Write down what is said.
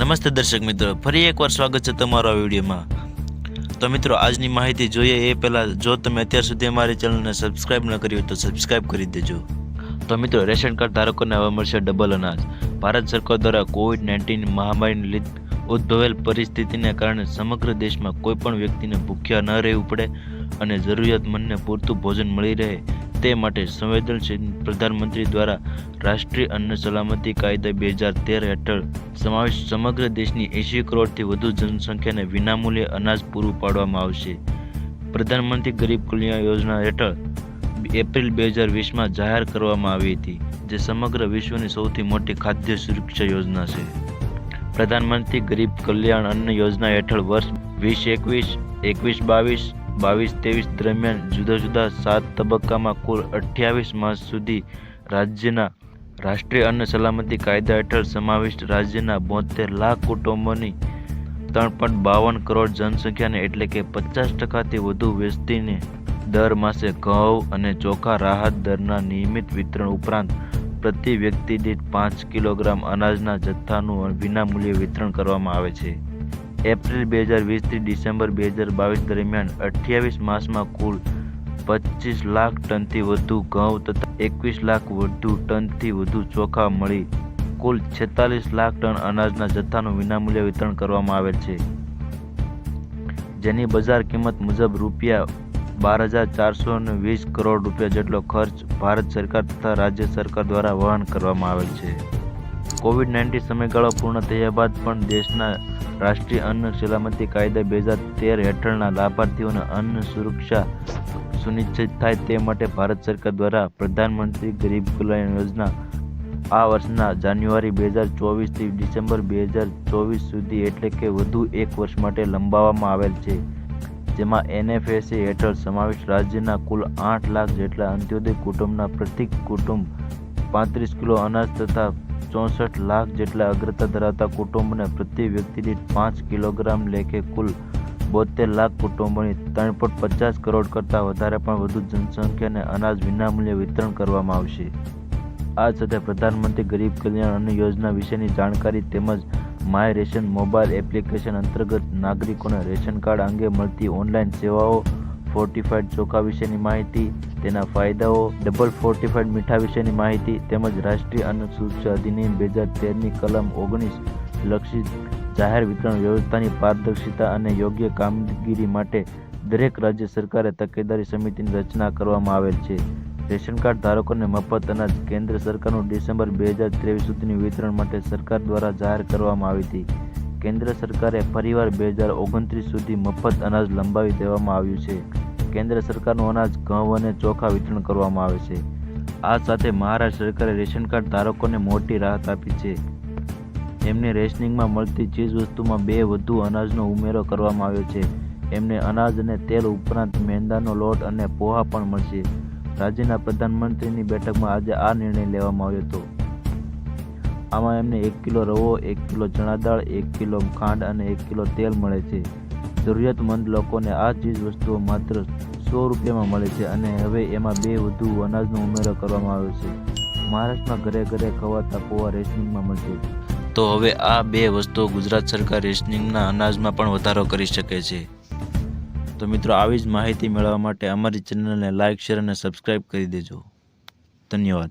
નમસ્તે દર્શક મિત્રો, ફરી એકવાર સ્વાગત છે તમારો આ વિડીયોમાં. તો મિત્રો, આજની માહિતી જોઈએ એ પહેલાં, જો તમે અત્યાર સુધી અમારી ચેનલને સબસ્ક્રાઇબ ન કરી હોય તો સબસ્ક્રાઇબ કરી દેજો. તો મિત્રો, રેશન કાર્ડ ધારકોને હવે મળશે ડબલ અનાજ. ભારત સરકાર દ્વારા કોવિડ નાઇન્ટીન મહામારીને લીધે ઉદ્ભવેલ પરિસ્થિતિને કારણે સમગ્ર દેશમાં કોઈપણ વ્યક્તિને ભૂખ્યા ન રહેવું પડે અને જરૂરિયાતમંદને પૂરતું ભોજન મળી રહે તે માટે સંવેદનશીલ પ્રધાનમંત્રી દ્વારા રાષ્ટ્રીય અન્ન સલામતી કાયદા બે હજાર તેર હેઠળ સમાવેશ સમગ્ર દેશની એંશી કરોડથી વધુ જનસંખ્યાને વિનામૂલ્યે અનાજ પૂરું પાડવામાં આવશે. પ્રધાનમંત્રી ગરીબ કલ્યાણ યોજના હેઠળ એપ્રિલ બે હજાર વીસમાં જાહેર કરવામાં આવી હતી, જે સમગ્ર વિશ્વની સૌથી મોટી ખાદ્ય સુરક્ષા યોજના છે. પ્રધાનમંત્રી ગરીબ કલ્યાણ અન્ન યોજના હેઠળ વર્ષ વીસ એકવીસ એકવીસ બાવીસ બાવીસ ત્રેવીસ દરમિયાન જુદા જુદા સાત તબક્કામાં કુલ અઠ્યાવીસ માસ સુધી રાજ્યના રાષ્ટ્રીય અન્ન સલામતી કાયદા હેઠળ સમાવિષ્ટ રાજ્યના બોતેર લાખ કુટુંબોની ત્રણ પોઈન્ટ બાવન કરોડ જનસંખ્યાને એટલે કે પચાસ ટકાથી વધુ વસ્તીને દર માસે ઘઉં અને ચોખા રાહત દરના નિયમિત વિતરણ ઉપરાંત પ્રતિ વ્યક્તિ દીઠ પાંચ કિલોગ્રામ અનાજના જથ્થાનું વિનામૂલ્યે વિતરણ કરવામાં આવે છે. એપ્રિલ બે હજાર વીસથી ડિસેમ્બર બે હજાર બાવીસ દરમિયાન અઠ્યાવીસ માસમાં કુલ પચીસ લાખ ટનથી વધુ ઘઉં તથા એકવીસ લાખ વધુ ટનથી વધુ ચોખા મળી. કુલ છેતાલીસ લાખ ટન અનાજના જથ્થાનું વિનામૂલ્ય વિતરણ કરવામાં આવેલ છે. જેની બજાર કિંમત મુજબ રૂપિયા બાર હજાર ચારસો વીસ કરોડ રૂપિયા જેટલો ખર્ચ ભારત સરકાર તથા રાજ્ય સરકાર દ્વારા વહન કરવામાં આવેલ છે. કોવિડ નાઇન્ટીન સમયગાળો પૂર્ણ થયા બાદ પણ દેશના રાષ્ટ્રીય અન્ન સલામતી કાયદા બે હજાર તેર હેઠળના લાભાર્થીઓને અન્ન સુરક્ષા સુનિશ્ચિત થાય તે માટે ભારત સરકાર દ્વારા પ્રધાનમંત્રી ગરીબ કલ્યાણ યોજના આ વર્ષના જાન્યુઆરી બે હજાર ચોવીસથી ડિસેમ્બર બે હજાર ચોવીસ સુધી એટલે કે વધુ એક વર્ષ માટે લંબાવવામાં આવેલ છે. જેમાં એનએફએસએ હેઠળ સમાવેશ રાજ્યના કુલ આઠ લાખ જેટલા અંત્યોદય કુટુંબના પ્રત્યેક કુટુંબ પાંત્રીસ કિલો અનાજ તથા ચોસઠ લાખ જેટલા અગ્રતા ધરાવતા કુટુંબને પ્રતિ વ્યક્તિ દીઠ પાંચ કિલોગ્રામ લેખે કુલ બોતેર લાખ કુટુંબોની ત્રણ પોઈન્ટ પચાસ કરોડ કરતાં વધારે પણ વધુ જનસંખ્યાને અનાજ વિનામૂલ્યે વિતરણ કરવામાં આવશે. આ સાથે પ્રધાનમંત્રી ગરીબ કલ્યાણ અન્ન યોજના વિશેની જાણકારી તેમજ માય રેશન મોબાઈલ એપ્લિકેશન અંતર્ગત નાગરિકોને રેશન કાર્ડ અંગે મળતી ઓનલાઈન સેવાઓ ફોર્ટિફાઈડ ચોખા વિશેની માહિતી, તેના ફાયદાઓ ડબલ ફોર્ટિફાઈડ મીઠા વિશેની માહિતી, તેમજ રાષ્ટ્રીય અન્ન સુરક્ષા અધિનિયમ બે હજાર તેરની કલમ ઓગણીસ લક્ષિત જાહેર વિતરણ વ્યવસ્થાની પારદર્શિતા અને યોગ્ય કામગીરી માટે દરેક રાજ્ય સરકારે તકેદારી સમિતિની રચના કરવામાં આવેલ છે. રેશન કાર્ડ ધારકોને મફત અનાજ કેન્દ્ર સરકારનું ડિસેમ્બર બે હજાર ત્રેવીસ સુધીની વિતરણ માટે સરકાર દ્વારા જાહેર કરવામાં આવી હતી. કેન્દ્ર સરકારે ફરીવાર બે હજાર ઓગણત્રીસ સુધી મફત અનાજ લંબાવી દેવામાં આવ્યું છે. કેન્દ્ર સરકારનું અનાજ, ઘઉં અને ચોખા વિતરણ કરવામાં આવે છે. આ સાથે મહારાષ્ટ્ર સરકારે રેશન કાર્ડ ધારકોને મોટી રાહત આપી છે. એમને રેશનિંગમાં મળતી ચીજ વસ્તુમાં બે વધુ અનાજનો ઉમેરો કરવામાં આવ્યો છે. એમને અનાજ અને તેલ ઉપરાંત મેંદાનો લોટ અને પોહા પણ મળશે. રાજ્યના પ્રધાનમંત્રીની બેઠકમાં આજે આ નિર્ણય લેવામાં આવ્યો હતો. આમાં એમને એક કિલો રવો, એક કિલો ચણા દાળ, એક કિલો ખાંડ અને એક કિલો તેલ મળે છે. જરૂરિયાતમંદ લોકોને આ ચીજ વસ્તુઓ માત્ર સો રૂપિયામાં મળે છે અને હવે એમાં બે વધુ અનાજનો ઉમેરો કરવામાં આવ્યો છે. મહારાષ્ટ્રમાં ઘરે ઘરે ખવાતા પોવા રેશનિંગમાં મળશે તો હવે આ બે વસ્તુઓ ગુજરાત સરકાર રેશનિંગના અનાજમાં પણ વધારો કરી શકે છે. તો મિત્રો, આવી જ માહિતી મેળવવા માટે અમારી ચેનલને લાઇક શેર અને સબસ્ક્રાઈબ કરી દેજો. ધન્યવાદ.